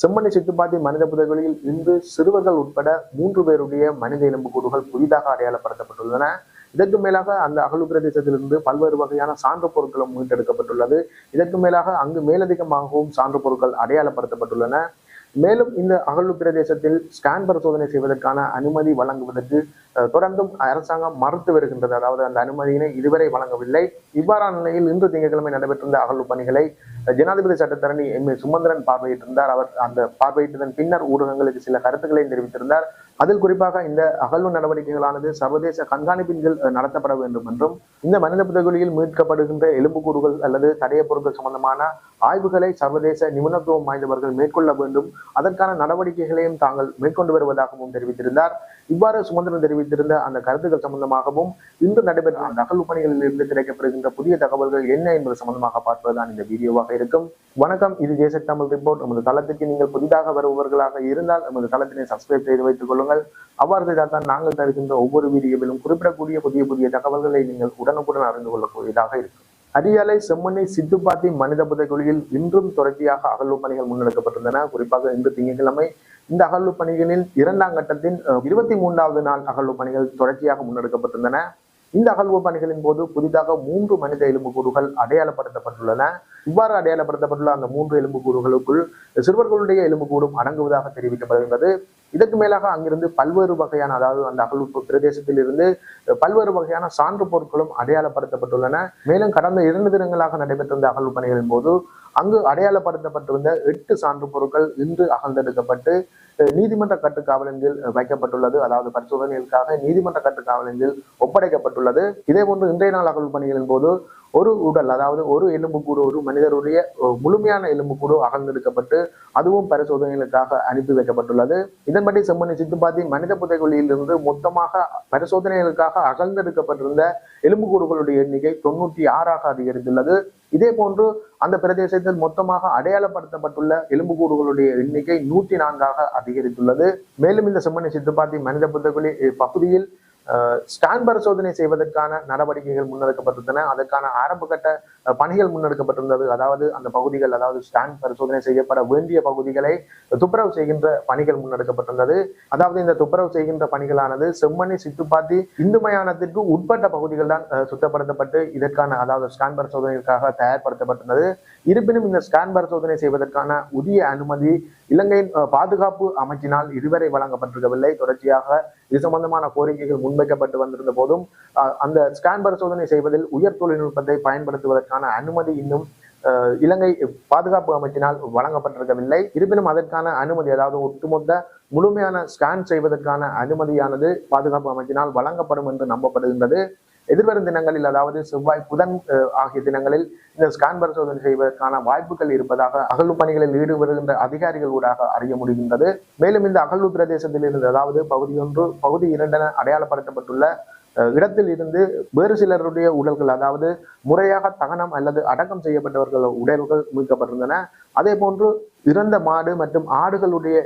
செம்மண்ணை சித்துப்பாத்தி மனித புதைகுழியில் இன்று சிறுவர்கள் உட்பட மூன்று பேருடைய மனித எலும்புக்கூடுகள் புதிதாக அடையாளப்படுத்தப்பட்டுள்ளன. இதற்கு மேலாக அந்த அகழு பிரதேசத்திலிருந்து பல்வேறு வகையான சான்று பொருட்களும் மீட்டெடுக்கப்பட்டுள்ளது. இதற்கு மேலாக அங்கு மேலதிகமாகவும் சான்று பொருட்கள் அடையாளப்படுத்தப்பட்டுள்ளன. மேலும் இந்த அகழ்வு பிரதேசத்தில் ஸ்கேன் பரிசோதனை செய்வதற்கான அனுமதி வழங்குவதற்கு தொடர்ந்தும் அரசாங்கம் மறுத்து வருகின்றது. அதாவது அந்த அனுமதியினை இதுவரை வழங்கவில்லை. இவ்வாறான நிலையில் இன்று திங்கட்கிழமை நடைபெற்றிருந்த அகழ்வு பணிகளை ஜனாதிபதி சட்டத்தரணி எம் ஏ சுமந்திரன் பார்வையிட்டிருந்தார். அவர் அந்த பார்வையிட்டதன் பின்னர் ஊடகங்களுக்கு சில கருத்துக்களை தெரிவித்திருந்தார். அதில் குறிப்பாக இந்த அகழ்வு நடவடிக்கைகளானது சர்வதேச கண்காணிப்பின் கீழ் நடத்தப்பட வேண்டும் என்றும் இந்த மனித புதைகுழியில் மீட்கப்படுகின்ற எலும்புக்கூடுகள் அல்லது தடைய பொருட்கள் சம்பந்தமான ஆய்வுகளை சர்வதேச நிபுணத்துவம் வாய்ந்தவர்கள் மேற்கொள்ள வேண்டும். அதற்கான நடவடிக்கைகளையும் தாங்கள் மேற்கொண்டு வருவதாகவும் தெரிவித்திருந்தார். இவ்வாறு சுமந்திரன் தெரிவித்த தெரிவித்திருந்த அந்த கருத்துக்கள் சம்பந்தமாகவும் இன்று நடைபெற்ற நகல் பணிகளில் இருந்து கிடைக்கப்படுகின்ற புதிய தகவல்கள் என்ன என்பது சம்பந்தமாக பார்ப்பதுதான் இந்த வீடியோவாக இருக்கும். வணக்கம் இது ஜேசக் தமிழ் ரிப்போர்ட். நமது தளத்துக்கு நீங்கள் புதிதாக வருபவர்களாக இருந்தால் நமது தளத்தினை சப்ஸ்கிரைப் செய்து வைத்துக் கொள்ளுங்கள். அவ்வாறு செய்தால் தான் நாங்கள் தருகின்ற ஒவ்வொரு வீடியோவிலும் குறிப்பிடக்கூடிய புதிய புதிய தகவல்களை நீங்கள் உடனுக்குடன் அறிந்து கொள்ளக்கூடியதாக இருக்கும். அரியாலை செம்மண்ணை சித்துப்பாத்தி மனித புதைக்குழியில் இன்றும் தொடர்ச்சியாக அகழ்வு பணிகள் முன்னெடுக்கப்பட்டிருந்தன குறிப்பாக இன்று திங்கட்கிழமை இந்த அகழ்வு பணிகளின் இரண்டாம் கட்டத்தின் இருபத்தி மூன்றாவது நாள் அகழ்வு பணிகள் தொடர்ச்சியாக முன்னெடுக்கப்பட்டிருந்தன இந்த அகழ்வு பணிகளின் போது புதிதாக மூன்று மனித எலும்புக்கூடுகள் அடையாளப்படுத்தப்பட்டுள்ளன. இவ்வாறு அடையாளப்படுத்தப்பட்டுள்ள அந்த மூன்று எலும்புக்கூடுகளுக்குள் சிறுவர்களுடைய எலும்புக்கூடும் அடங்குவதாக தெரிவிக்கப்படுகின்றது. இதற்கு மேலாக அங்கிருந்து பல்வேறு வகையான அதாவது அந்த அகழ்வு பிரதேசத்தில் இருந்து பல்வேறு வகையான சான்று பொருட்களும் அடையாளப்படுத்தப்பட்டுள்ளன. மேலும் கடந்த இரண்டு தினங்களாக நடைபெற்ற இந்த அகழ்வு பணிகளின் போது அங்கு அடையாளப்படுத்தப்பட்டிருந்த எட்டு சான்று பொருட்கள் இன்று அகழ்ந்தெடுக்கப்பட்டு நீதிமன்ற கட்டுக்காவலின் கீழ் வைக்கப்பட்டுள்ளது. அதாவது பரிசோதனைகளுக்காக நீதிமன்ற கட்டுக்காவலின் கீழ் ஒப்படைக்கப்பட்டுள்ளது. இதே போன்று இன்றைய நாள் அகழ்வு பணிகளின் போது ஒரு உடல் அதாவது ஒரு எலும்புக்கூடு ஒரு மனிதருடைய முழுமையான எலும்புக்கூடு அகழ்ந்தெடுக்கப்பட்டு அதுவும் பரிசோதனைகளுக்காக அனுப்பி வைக்கப்பட்டுள்ளது. இதன்படி செம்மணி சித்துப்பாத்தி மனித புதைகுழியிலிருந்து மொத்தமாக பரிசோதனைகளுக்காக அகழ்ந்தெடுக்கப்பட்டிருந்த எலும்புக்கூடுகளுடைய எண்ணிக்கை தொண்ணூற்றி ஆறாக அதிகரித்துள்ளது. இதே போன்று அந்த பிரதேசத்தில் மொத்தமாக அடையாளப்படுத்தப்பட்டுள்ள எலும்புக்கூடுகளுடைய எண்ணிக்கை நூற்றி நான்காக அதிகரித்துள்ளது. மேலும் இந்த செம்மணி சித்துப்பாத்தி மனித புதைகுழி பகுதியில் ஸ்டான் பரிசோதனை செய்வதற்கான நடவடிக்கைகள் முன்னெடுக்கப்பட்டிருந்தன அதற்கான ஆரம்ப கட்ட பணிகள் முன்னெடுக்கப்பட்டிருந்தது. அதாவது அந்த பகுதிகள் அதாவது ஸ்கேன் பரிசோதனை செய்யப்பட வேண்டிய பகுதிகளை துப்புரவு செய்கின்ற பணிகள் முன்னெடுக்கப்பட்டிருந்தது. அதாவது இந்த துப்புரவு செய்கின்ற பணிகளானது செம்மணி சித்துப்பாத்தி இந்து மயானத்திற்கு உட்பட்ட பகுதிகள் தான் சுத்தப்படுத்தப்பட்டு இதற்கான அதாவது ஸ்கேன் பரிசோதனைக்காக தயார்படுத்தப்பட்டிருந்தது. இருப்பினும் இந்த ஸ்கேன் பரிசோதனை செய்வதற்கான உரிய அனுமதி இலங்கையின் பாதுகாப்பு அமைச்சினால் இதுவரை வழங்கப்பட்டிருக்கவில்லை. தொடர்ச்சியாக இது சம்பந்தமான கோரிக்கைகள் முன்வைக்கப்பட்டு வந்திருந்த போதும் அஹ், அந்த ஸ்கேன் பரிசோதனை செய்வதில் உயர் தொழில்நுட்பத்தை பயன்படுத்துவதற்கான அனுமதி இன்னும் இலங்கை பாதுகாப்பு அமைச்சினால் வழங்கப்பட்டிருக்கவில்லை. இருப்பினும் அதற்கான அனுமதி அதாவது ஒட்டுமொத்த முழுமையான ஸ்கேன் செய்வதற்கான அனுமதியானது பாதுகாப்பு அமைச்சினால் வழங்கப்படும் என்று நம்பப்படுகின்றது. எதிர்வரும் தினங்களில் அதாவது செவ்வாய் புதன் ஆகிய தினங்களில் இந்த ஸ்கேன் பரிசோதனை செய்வதற்கான வாய்ப்புகள் இருப்பதாக அகழ்வு பணிகளில் ஈடுபடுகின்ற அதிகாரிகள் ஊடாக அறிய முடிகின்றது. மேலும் இந்த அகழ்வு பிரதேசத்தில் இருந்து அதாவது பகுதி ஒன்று பகுதி இரண்டென அடையாளப்படுத்தப்பட்டுள்ள இடத்தில் இருந்து வேறு சிலருடைய உடல்கள் அதாவது முறையாக தகனம் அல்லது அடக்கம் செய்யப்பட்டவர்கள் உடல்கள் மீட்கப்பட்டிருந்தன. அதே போன்று இறந்த மாடு மற்றும் ஆடுகளுடைய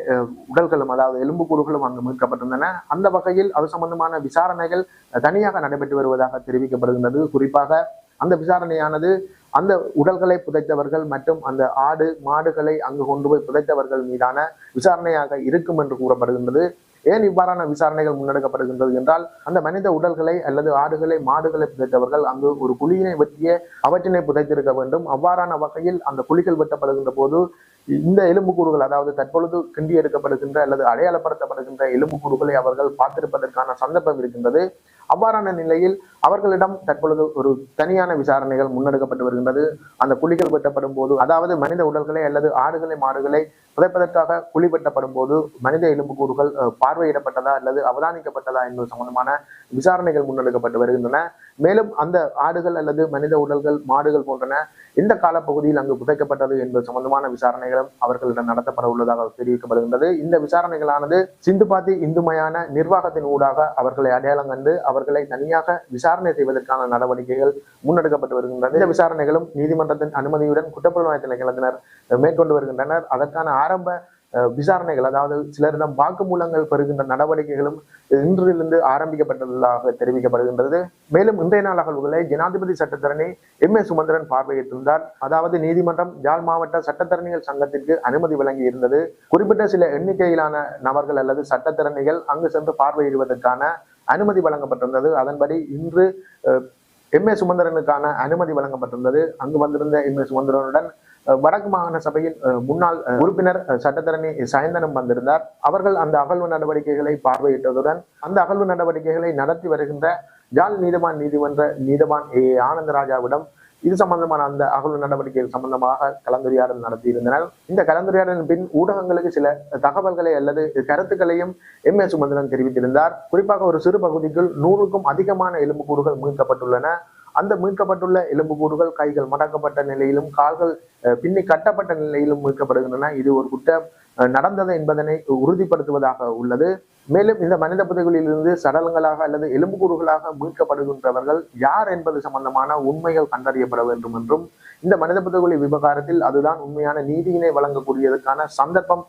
உடல்களும் அதாவது எலும்புக்கூறுகளும் அங்கு மீட்கப்பட்டிருந்தன. அந்த வகையில் அது சம்பந்தமான விசாரணைகள் தனியாக நடைபெற்று வருவதாக தெரிவிக்கப்படுகின்றது. குறிப்பாக அந்த விசாரணையானது அந்த உடல்களை புதைத்தவர்கள் மற்றும் அந்த ஆடு மாடுகளை அங்கு கொண்டு போய் புதைத்தவர்கள் மீதான விசாரணையாக இருக்கும் என்று கூறப்படுகின்றது. ஏன் இவ்வாறான விசாரணைகள் முன்னெடுக்கப்படுகின்றது என்றால் அந்த மனித உடல்களை அல்லது ஆடுகளை மாடுகளை புதைத்தவர்கள் அங்கு ஒரு குழியினை வெட்டிய அவற்றினை புதைத்திருக்க வேண்டும். அவ்வாறான வகையில் அந்த குழிகள் வெட்டப்படுகின்ற போது இந்த எலும்புக்கூறுகள் அதாவது தற்பொழுது கிண்டி எடுக்கப்படுகின்ற அல்லது அடையாளப்படுத்தப்படுகின்ற எலும்புக்கூறுகளை அவர்கள் பார்த்திருப்பதற்கான சந்தர்ப்பம் இருக்கின்றது. அவ்வாறான நிலையில் அவர்களிடம் தற்பொழுது ஒரு தனியான விசாரணைகள் முன்னெடுக்கப்பட்டு வருகின்றது. அந்த குழிகள் வெட்டப்படும் போது அதாவது மனித உடல்களை அல்லது ஆடுகளை மாடுகளை புதைப்பதற்காக குழி வெட்டப்படும் போது மனித எலும்புக்கூறுகள் பார்வையிடப்பட்டதா அல்லது அவதானிக்கப்பட்டதா என்பது சம்பந்தமான விசாரணைகள் முன்னெடுக்கப்பட்டு வருகின்றன. மேலும் அந்த ஆடுகள் அல்லது மனித உடல்கள் மாடுகள் போன்றன எந்த காலப்பகுதியில் அங்கு புதைக்கப்பட்டது என்பது சம்பந்தமான விசாரணைகளும் அவர்களிடம் நடத்தப்பட உள்ளதாக தெரிவிக்கப்படுகின்றது. இந்த விசாரணைகளானது சிந்துபாத்தி இந்துமையான நிர்வாகத்தின் ஊடாக அவர்களை அடையாளம் கண்டு அவர்களை தனியாக விசாரணை விசாரணை செய்வதற்கான நடவடிக்கைகள் முன்னெடுக்கப்பட்டு வருகின்றன. இந்த விசாரணைகளும் நீதிமன்றத்தின் அனுமதியுடன் குற்றப்புலனாய்வு திணைக்களத்தினர் மேற்கொண்டு வருகின்றனர். அதற்கான ஆரம்ப விசாரணைகள் அதாவது சிலரிடம் வாக்குமூலங்கள் பெறுகின்ற நடவடிக்கைகளும் இன்றிலிருந்து ஆரம்பிக்கப்பட்டுள்ளதாக தெரிவிக்கப்படுகின்றது. மேலும் இன்றைய நாள் அகழ்வுகளை ஜனாதிபதி சட்டத்தரணி எம். ஏ சுமந்திரன் பார்வையிட்டிருந்தார். அதாவது நீதிமன்றம் யாழ் மாவட்ட சட்டத்தரணிகள் சங்கத்திற்கு அனுமதி வழங்கி இருந்தது குறிப்பிட்ட சில எண்ணிக்கையிலான நபர்கள் அல்லது சட்டத்தரணிகள் அங்கு சென்று பார்வையிடுவதற்கான அனுமதி வழங்கப்பட்டிருந்தது. அதன்படி இன்று எம். ஏ சுமந்திரனுக்கான அனுமதி வழங்கப்பட்டிருந்தது. அங்கு வந்திருந்த எம். ஏ சுமந்திரனுடன் வடக்கு மாகாண சபையின் முன்னாள் உறுப்பினர் சட்டத்தரணி சயந்தனம் வந்திருந்தார். அவர்கள் அந்த அகழ்வு நடவடிக்கைகளை பார்வையிட்டதுடன் அந்த அகழ்வு நடவடிக்கைகளை நடத்தி வருகின்ற ஜால் நீதிவான் நீதிமன்ற நீதிவான் ஏ. ஆனந்தராஜாவிடம் இது சம்பந்தமான அந்த அகழ்வு நடவடிக்கைகள் சம்பந்தமாக கலந்துரையாடல் நடத்தியிருந்தனர். இந்த கலந்துரையாடலின் பின் ஊடகங்களுக்கு சில தகவல்களை அல்லது கருத்துக்களையும் எம். ஏ சுமந்திரன் தெரிவித்திருந்தார். குறிப்பாக ஒரு சிறு பகுதிக்குள் நூறுக்கும் அதிகமான எலும்புக்கூடுகள் மீட்கப்பட்டுள்ளன. அந்த மீட்கப்பட்டுள்ள எலும்புக்கூடுகள் கைகள் மடக்கப்பட்ட நிலையிலும் கால்கள் பின்னி கட்டப்பட்ட நிலையிலும் மீட்கப்படுகின்றன. இது ஒரு குற்றம் நடந்தது என்பதனை உறுதிப்படுத்துவதாக உள்ளது. மேலும் இந்த மனித புதைகளிலிருந்து சடலங்களாக அல்லது எலும்புக்கூடுகளாக மீட்கப்படுகின்றவர்கள் யார் என்பது சம்பந்தமான உண்மைகள் கண்டறியப்பட வேண்டும் என்றும் இந்த மனித புதைகுழி விவகாரத்தில் அதுதான் உண்மையான நீதியினை வழங்கக்கூடியதற்கான சந்தர்ப்பம்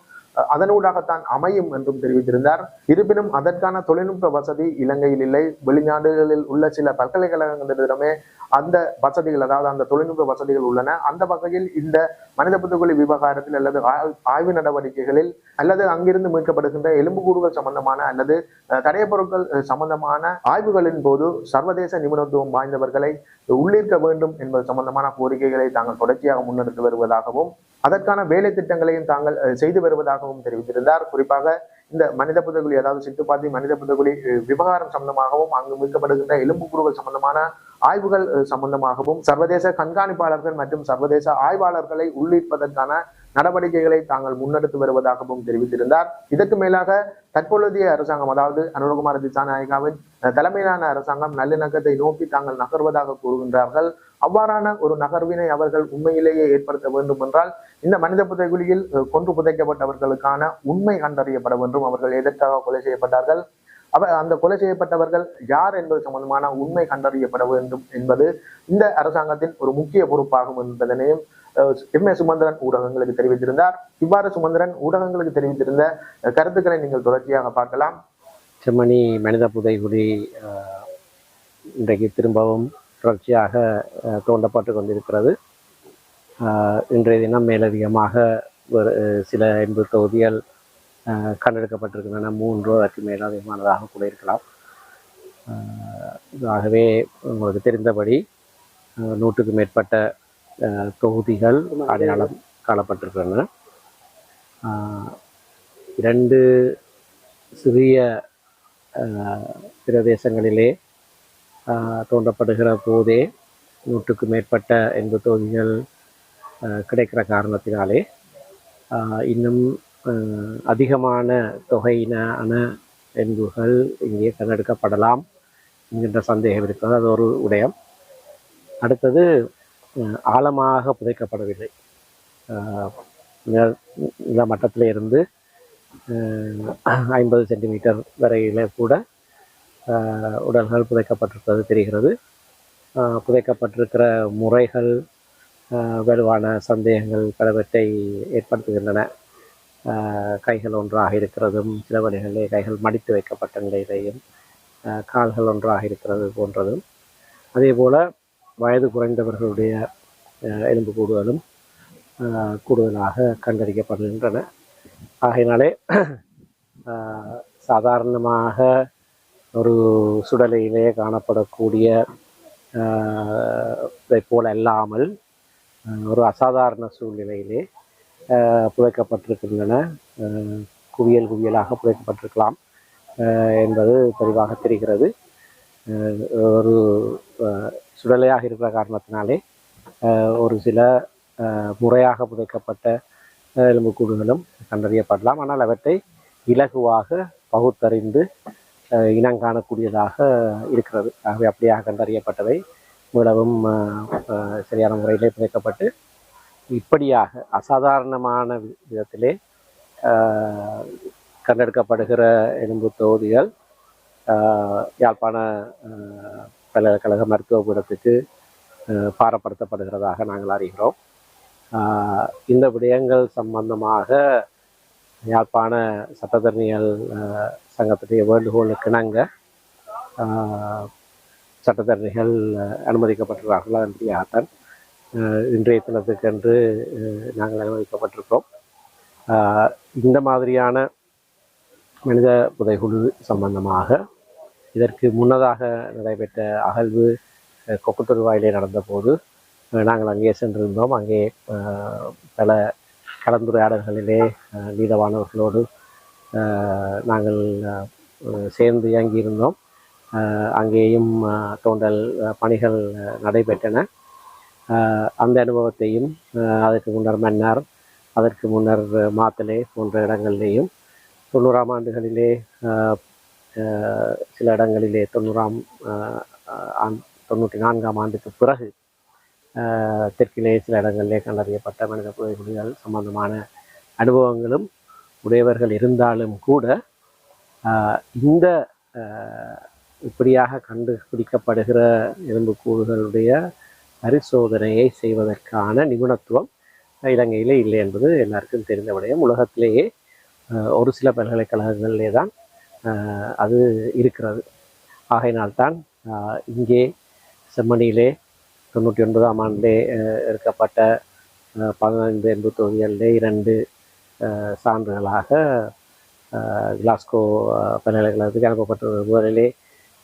அதனூடாகத்தான் அமையும் என்றும் தெரிவித்திருந்தார். இருப்பினும் அதற்கான தொழில்நுட்ப வசதி இலங்கையில் இல்லை. வெளிநாடுகளில் உள்ள சில பல்கலைக்கழகங்களிடமே அந்த வசதிகள் அதாவது அந்த தொழில்நுட்ப வசதிகள் உள்ளன. அந்த வகையில் இந்த மனித புத்துக்குழி விவகாரத்தில் அல்லது ஆய்வு நடவடிக்கைகளில் அல்லது அங்கிருந்து மீட்கப்படுகின்ற எலும்புக்கூடுகள் சம்பந்தமான அல்லது தடைய பொருட்கள் சம்பந்தமான ஆய்வுகளின் போது சர்வதேச நிபுணத்துவம் வாய்ந்தவர்களை உள்ளிருக்க வேண்டும் என்பது சம்பந்தமான கோரிக்கைகளை தாங்கள் தொடர்ச்சியாக முன்னெடுத்து வருவதாகவும் அதற்கான வேலை திட்டங்களையும் தாங்கள் செய்து வருவதாகவும் தெரிவித்திருந்தார். குறிப்பாக இந்த மனித புதகுலி அதாவது சிட்டுப்பாத்தி மனித புதகுலி விவகாரம் சம்பந்தமாகவும் அங்கு மீட்கப்படுகின்ற எலும்புக்கூறுகள் சம்பந்தமான ஆய்வுகள் சம்பந்தமாகவும் சர்வதேச கண்காணிப்பாளர்கள் மற்றும் சர்வதேச ஆய்வாளர்களை உள்ளிருப்பதற்கான நடவடிக்கைகளை தாங்கள் முன்னெடுத்து வருவதாகவும் தெரிவித்திருந்தார். இதற்கு மேலாக தற்பொழுதைய அரசாங்கம் அதாவது அனுரகுமார திசாநாயகாவின் தலைமையிலான அரசாங்கம் நல்லிணக்கத்தை நோக்கி தாங்கள் நகர்வதாக கூறுகின்றார்கள். அவ்வாறான ஒரு நகர்வினை அவர்கள் உண்மையிலேயே ஏற்படுத்த வேண்டும் என்றால் இந்த மனித புதைகுழியில் கொன்று புதைக்கப்பட்டவர்களுக்கான உண்மை கண்டறியப்பட வேண்டும். அவர்கள் எதற்காக கொலை செய்யப்பட்டார்கள்? அவ அந்த கொலை செய்யப்பட்டவர்கள் யார் என்பது சம்பந்தமான உண்மை கண்டறியப்பட வேண்டும் என்பது இந்த அரசாங்கத்தின் ஒரு முக்கிய பொறுப்பாகும் என்பதனையும் எம். ஏ. சுமந்திரன் ஊடகங்களுக்கு தெரிவித்திருந்தார். இவ்வாறு சுமந்திரன் ஊடகங்களுக்கு தெரிவித்திருந்த கருத்துக்களை நீங்கள் தொடர்ச்சியாக பார்க்கலாம். செம்மணி மனித புதைகுடி இன்றைக்கு திரும்பவும் தொடர்ச்சியாக தோண்டப்பட்டு கொண்டிருக்கிறது. இன்றைய தினம் மேலதிகமாக ஒரு சில எண்பது தொகுதிகள் கண்டெடுக்கப்பட்டிருக்கின்றன. மூன்று அதற்கு மேலதிகமானதாக கூட இருக்கலாம். ஆகவே உங்களுக்கு தெரிந்தபடி நூற்றுக்கு மேற்பட்ட தொகுதிகள் அடையாளம் காணப்பட்டிருக்கின்றன. இரண்டு சிறிய பிரதேசங்களிலே தோண்டப்படுகிற போதே நூற்றுக்கு மேற்பட்ட எண்பது தொகுதிகள் கிடைக்கிற காரணத்தினாலே இன்னும் அதிகமான தொகையினான எண்புகள் இங்கே கண்டெடுக்கப்படலாம் என்கின்ற சந்தேகம் இருக்கிறது. அது ஒரு உடையம். அடுத்தது ஆழமாக புதைக்கப்படவில்லை. நில- நில இருந்து ஐம்பது சென்டிமீட்டர் வரையில கூட உடல்கள் புதைக்கப்பட்டிருப்பது தெரிகிறது. புதைக்கப்பட்டிருக்கிற முறைகள் வலுவான சந்தேகங்கள் பலவற்றை ஏற்படுத்துகின்றன. கைகள் ஒன்றாக இருக்கிறதும் சில வழிகளிலே கைகள் மடித்து வைக்கப்பட்ட நிலையிலேயும் கால்கள் ஒன்றாக இருக்கிறது போன்றதும். அதே போல் வயது குறைந்தவர்களுடைய எலும்பு கூடுதலும் கூடுதலாக கண்டறிக்கப்படுகின்றன ஆகையினாலே சாதாரணமாக ஒரு சுடலையிலே காணப்படக்கூடிய இதைப் போல அல்லாமல் ஒரு அசாதாரண சூழ்நிலையிலே புதைக்கப்பட்டிருக்கின்றன. குவியல் குவியலாக புதைக்கப்பட்டிருக்கலாம் என்பது தெளிவாக தெரிகிறது. ஒரு சுடலையாக இருக்கிற காரணத்தினாலே ஒரு சில முறையாக புதைக்கப்பட்ட எலும்புக்கூடுகளும் கண்டறியப்படலாம். ஆனால் அவற்றை இலகுவாக பகுத்தறிந்து இனம் காணக்கூடியதாக இருக்கிறது. ஆகவே அப்படியாக கண்டறியப்பட்டவை மிகவும் சரியான முறையிலே புதைக்கப்பட்டு இப்படியாக அசாதாரணமான வி- விதத்திலே கண்டெடுக்கப்படுகிற எலும்பு தொகுதிகள் யாழ்ப்பாண பல்கலைக்கழக மருத்துவ பீடத்துக்கு பாரப்படுத்தப்படுகிறதாக நாங்கள் அறிகிறோம். இந்த விடயங்கள் சம்பந்தமாக யாழ்ப்பாண சட்டத்தரணிகள் சங்கத்துடைய வேண்டுகோளுக்கு இணங்க சட்டத்தரணிகள் அஹ், அனுமதிக்கப்பட்டிருக்கிறார்களா என்பதையாகத்தான் இன்றைய தினத்துக்கென்று நாங்கள் அனுமதிக்கப்பட்டிருக்கிறோம். இந்த மாதிரியான மனித புதைகுழு சம்பந்தமாக இதற்கு முன்னதாக நடைபெற்ற அகழ்வு அஹ், கொக்குத்தொருவாயிலே நடந்தபோது நாங்கள் அங்கே சென்றிருந்தோம். அங்கே பல கலந்துரையாடல்களிலே அஹ், நீதவானவர்களோடு நாங்கள் சேர்ந்து இயங்கியிருந்தோம். அங்கேயும் தோண்டல் பணிகள் நடைபெற்றன. அந்த அனுபவத்தையும் அதற்கு முன்னர் மன்னார் அதற்கு முன்னர் மாத்தலே மாத்தளை போன்ற இடங்களிலேயும் தொண்ணூறாம் ஆண்டுகளிலே சில இடங்களிலே தொண்ணூறாம் ஆண்- தொண்ணூற்றி நான்காம் ஆண்டுக்கு பிறகு தெற்கிலே சில இடங்களிலே கண்டறியப்பட்ட மனித புதைகுழிகள் சம்பந்தமான அனுபவங்களும் உடையவர்கள் இருந்தாலும் கூட இந்த இப்படியாக கண்டுபிடிக்கப்படுகிற எலும்புக்கூடுகளுடைய பரிசோதனையை செய்வதற்கான நிபுணத்துவம் இலங்கையிலே இல்லை என்பது எல்லாருக்கும் தெரிந்த விடயம். உலகத்திலேயே ஒரு சில பல்கலைக்கழகங்களிலே தான் அது இருக்கிறது. ஆகையினால்தான் இங்கே செம்மணியிலே தொண்ணூற்றி ஒன்பதாம் ஆண்டிலே எடுக்கப்பட்ட பதினைந்து எண்பத்தி தொகுதிகளிலே இரண்டு சான்றுகளாக கிளாஸ்கோ பல்கலைக்கழகத்துக்கு அனுப்பப்பட்ட முதலிலே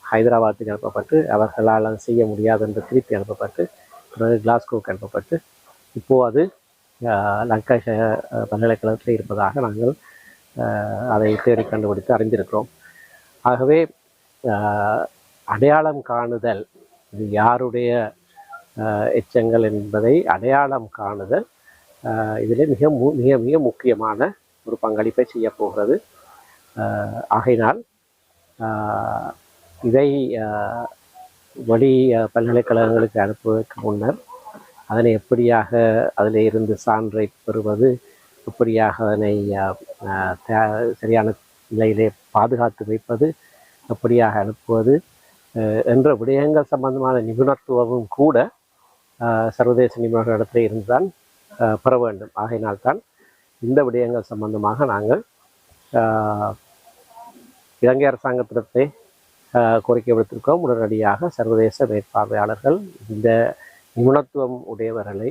ஹைதராபாத்துக்கு அனுப்பப்பட்டு அவர்களால் அது செய்ய முடியாது என்று திருப்பி அனுப்பப்பட்டு பிறகு கிளாஸ்கோவுக்கு அனுப்பப்பட்டு இப்போது அது லங்காஷ பல்கலைக்கழகத்தில் இருப்பதாக நாங்கள் அதை தேடி கண்டுபிடித்து அறிந்திருக்கிறோம். ஆகவே அடையாளம் காணுதல் இது யாருடைய எச்சங்கள் என்பதை அடையாளம் காணுதல் இதில் மிக மு மிக மிக முக்கியமான ஒரு பங்களிப்பை செய்யப்போகிறது ஆகையினால் இதை வழி பல்கலைக்கழகங்களுக்கு அனுப்புவதற்கு முன்னர் அதனை எப்படியாக அதில் இருந்து சான்றை பெறுவது எப்படியாக அதனை தே- சரியான நிலையிலே பாதுகாத்து வைப்பது எப்படியாக அனுப்புவது என்ற விடயங்கள் சம்பந்தமான நிபுணத்துவமும் கூட சர்வதேச நிபுணர்கள் இடத்துல இருந்துதான் பெற வேண்டும். ஆகையினால்தான் இந்த விடயங்கள் சம்பந்தமாக நாங்கள் இலங்கை அரசாங்கத்திடத்தை கோரிக்கை விடுத்திருக்கோம் உடனடியாக சர்வதேச மேற்பார்வையாளர்கள் இந்த நிபுணத்துவம் உடையவர்களை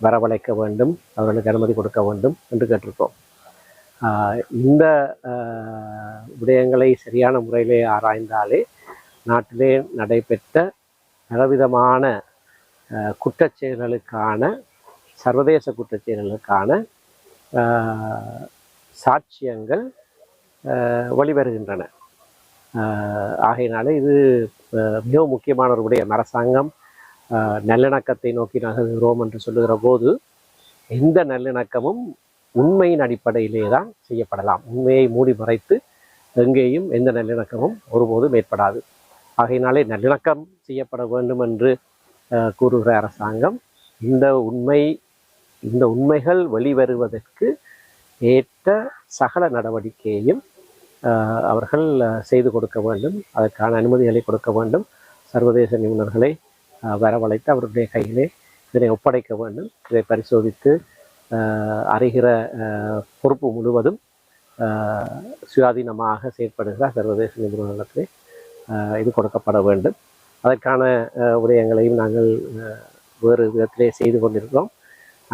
வரவழைக்க வேண்டும். அவர்களுக்கு அனுமதி கொடுக்க வேண்டும் என்று கேட்டிருக்கோம் இந்த விடயங்களை சரியான முறையிலே ஆராய்ந்தாலே நாட்டிலே நடைபெற்ற பலவிதமான குற்றச்செயல்களுக்கான சர்வதேச குற்றச்செயல்களுக்கான சாட்சியங்கள் ஆஹ், வெளிவருகின்றன. ஆகையினால இது மிக முக்கியமானவருடைய முக்கியமான ஒரு விடயம் அரசாங்கம் நல்லிணக்கத்தை நோக்கி நகர்கிறோம் என்று சொல்லுகிற போது எந்த நல்லிணக்கமும் உண்மையின் அடிப்படையிலே தான் செய்யப்படலாம். உண்மையை மூடி மறைத்து எங்கேயும் எந்த நல்லிணக்கமும் ஒருபோதும் ஏற்படாது. ஆகையினாலே நல்லிணக்கம் செய்யப்பட வேண்டும் என்று கூறுகிற அரசாங்கம் இந்த உண்மை இந்த உண்மைகள் வெளிவருவதற்கு ஏற்ற சகல நடவடிக்கையையும் அவர்கள் செய்து கொடுக்க வேண்டும். அதற்கான அனுமதிகளை கொடுக்க வேண்டும். சர்வதேச நிபுணர்களை வரவழைத்து அவருடைய கையிலே இதனை ஒப்படைக்க வேண்டும். இதை பரிசோதித்து அறிகிற பொறுப்பு முழுவதும் சுயாதீனமாக செயற்படுகிற சர்வதேச நிபுணர்களிடத்திலே இது கொடுக்கப்பட வேண்டும். அதற்கான விடயங்களையும் நாங்கள் வேறு விதத்திலே செய்து கொண்டிருக்கிறோம்.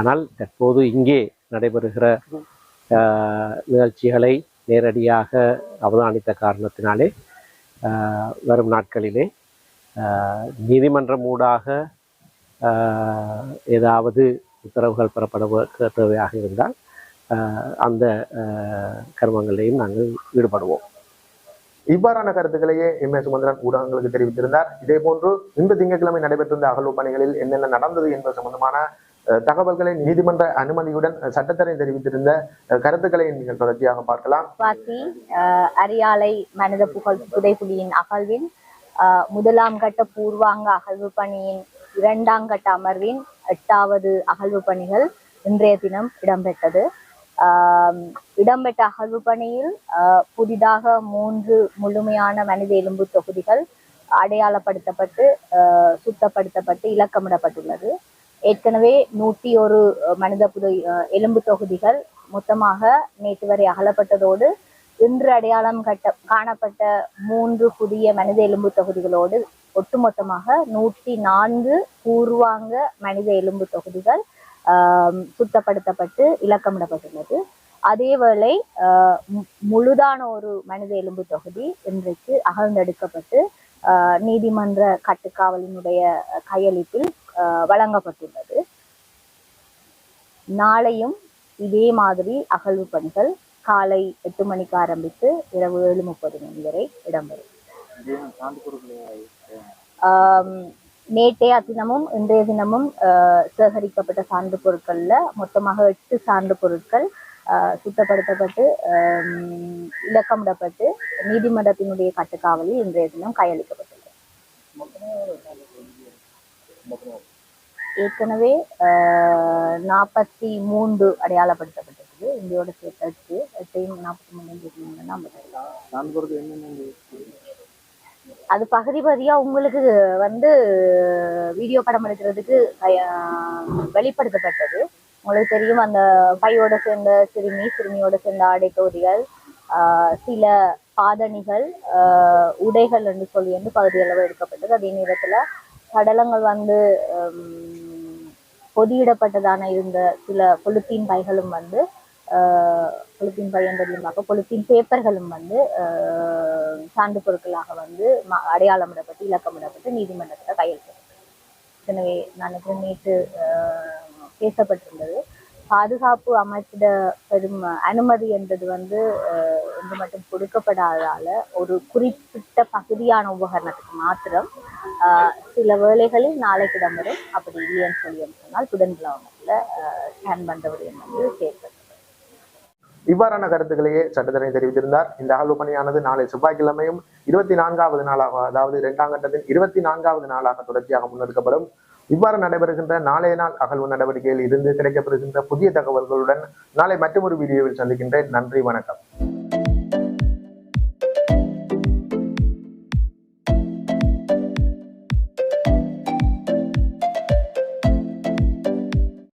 ஆனால் தற்போது இங்கே நடைபெறுகிற நிகழ்ச்சிகளை நேரடியாக அவதானித்த காரணத்தினாலே வரும் நாட்களிலே நீதிமன்றம் ஊடாக ஏதாவது உத்தரவுகள் பெறப்பட தேவையாக இருந்தால் அந்த கர்மங்களையும் நாங்கள் ஈடுபடுவோம். இவ்வாறான கருத்துக்களையே எம் ஏ சுமந்திரன் ஊடகங்களுக்கு தெரிவித்திருந்தார். இதே போன்று இந்த திங்கட்கிழமை நடைபெற்றிருந்த அகழ்வு பணிகளில் என்னென்ன நடந்தது என்பது சம்பந்தமான தகவல்களை நீதிமன்ற அனுமதியுடன் அஹ், சட்டத்தரணி தெரிவித்திருந்த கருத்துக்களை நீங்கள் தொடர்ச்சியாக பார்க்கலாம். அஹ், அரியாலை மனித புகழ் புதைப்புலியின் அகழ்வின் முதலாம் கட்ட பூர்வாங்க அகழ்வு பணியின் இரண்டாம் கட்ட அமர்வின் எட்டாவது அகழ்வு பணிகள் இன்றைய தினம் இடம்பெற்றது. இடம்பெற்ற அகழ்வு பணியில் புதிதாக மூன்று முழுமையான மனித எலும்பு தொகுதிகள் அடையாளப்படுத்தப்பட்டு சுத்தப்படுத்தப்பட்டு இலக்கமிடப்பட்டுள்ளது. ஏற்கனவே நூற்றி ஒரு மனித புதை எலும்பு தொகுதிகள் மொத்தமாக நேற்று வரை அகலப்பட்டதோடு இன்று அடையாளம் கட்ட காணப்பட்ட மூன்று புதிய மனித எலும்பு தொகுதிகளோடு ஒட்டுமொத்தமாக நூற்றி நான்கு பூர்வாங்க மனித எலும்பு தொகுதிகள் சுத்தப்படுத்தப்பட்டு இலக்கமிடப்பட்டுள்ளது. அதேவேளை முழுதான ஒரு மனித எலும்பு தொகுதி இன்றைக்கு அகழ்ந்தெடுக்கப்பட்டு நீதிமன்ற கட்டுக்காவலினுடைய கையளிப்பில் வழங்கப்பட்டுள்ளது. நாளையும் இதே மாதிரி அகழ்வு பணிகள் காலை எட்டு மணிக்கு ஆரம்பித்து இரவு ஏழு முப்பது மணி வரை இடம்பெறும். நேற்றைய தினமும் இன்றைய தினமும் ஆஹ், சேகரிக்கப்பட்ட சான்று பொருட்கள்ல மொத்தமாக எட்டு சான்று பொருட்கள் ஆஹ், சுத்தப்படுத்தப்பட்டு இலக்கமிடப்பட்டு நீதிமன்றத்தினுடைய கட்டுக்காவலில் இன்றைய தினம் கையளிக்கப்பட்டுள்ளது. ஏற்கனவே நாற்பத்தி மூன்று அடையாளப்படுத்தப்பட்டிருக்கு இந்தியோட சேர்த்து எட்டையும் நாற்பத்தி மூணு ஐம்பத்தி அது பகுதி பகுதியா உங்களுக்கு வந்து வீடியோ படம் எடுக்கிறதுக்கு வெளிப்படுத்தப்பட்டது. உங்களுக்கு தெரியும் அந்த பையோட சேர்ந்த சிறுமி சிறுமியோட சேர்ந்த ஆடைக்கோதிகள் ஆஹ், சில பாதணிகள் ஆஹ், உடைகள் என்று சொல்லி வந்து பகுதியளவு எடுக்கப்பட்டது. அதே நேரத்தில் சடலங்கள் வந்து பொதியிடப்பட்டதான இருந்த சில பொலித்தீன் பைகளும் வந்து பொலித்தீன் பை பார்க்க பொலித்தீன் பேப்பர்களும் வந்து சான்று பொருட்களாக வந்து ம- அடையாளமிடப்பட்டு இலக்கமிடப்பட்டு நீதிமன்றத்தில் கையெழுத்து எனவே நான் நேற்று பேசப்பட்டிருந்தது. பாதுகாப்பு அமைச்சிட பெரும் அனுமதி என்பது வந்து இது மட்டும் கொடுக்கப்படாததால ஒரு குறிப்பிட்ட பகுதியான உபகரணத்துக்கு மாத்திரம் சில வேளைகளில் நாளைக்கு இடம்பெறும் அப்படி இல்லைன்னு சொல்லி சொன்னால் புதன்கிழமையில் ஸ்கேன் பண்ற விடயம் வந்து சேர்க்க இவ்வாறான கருத்துக்களையே சட்டத்தரணி தெரிவித்திருந்தார். இந்த அகழ்வு பணியானது நாளை செவ்வாய்க்கிழமையும் இருபத்தி நான்காவது நாளாக அதாவது இரண்டாம் கட்டத்தின் இருபத்தி நான்காவது நாளாக தொடர்ச்சியாக முன்னெடுக்கப்படும். இவ்வாறு நடைபெறுகின்ற நாளைய நாள் அகழ்வு நடவடிக்கையில் இருந்து கிடைக்கப்பெறுகின்ற புதிய தகவல்களுடன் நாளை மற்றொரு வீடியோவில் சந்திக்கின்றேன். நன்றி வணக்கம்.